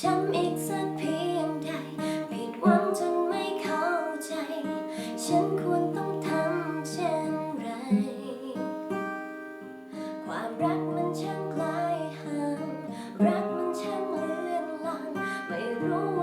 ช้ำอีกสักเพียงใด ผิดหวังจนไม่เข้าใจ ฉันควรต้องทำเช่นไร ความรักมันช่างไกลห่าง รักมันช่างเลือนลาง ไม่รู้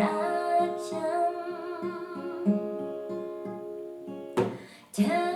รักฉันเธอ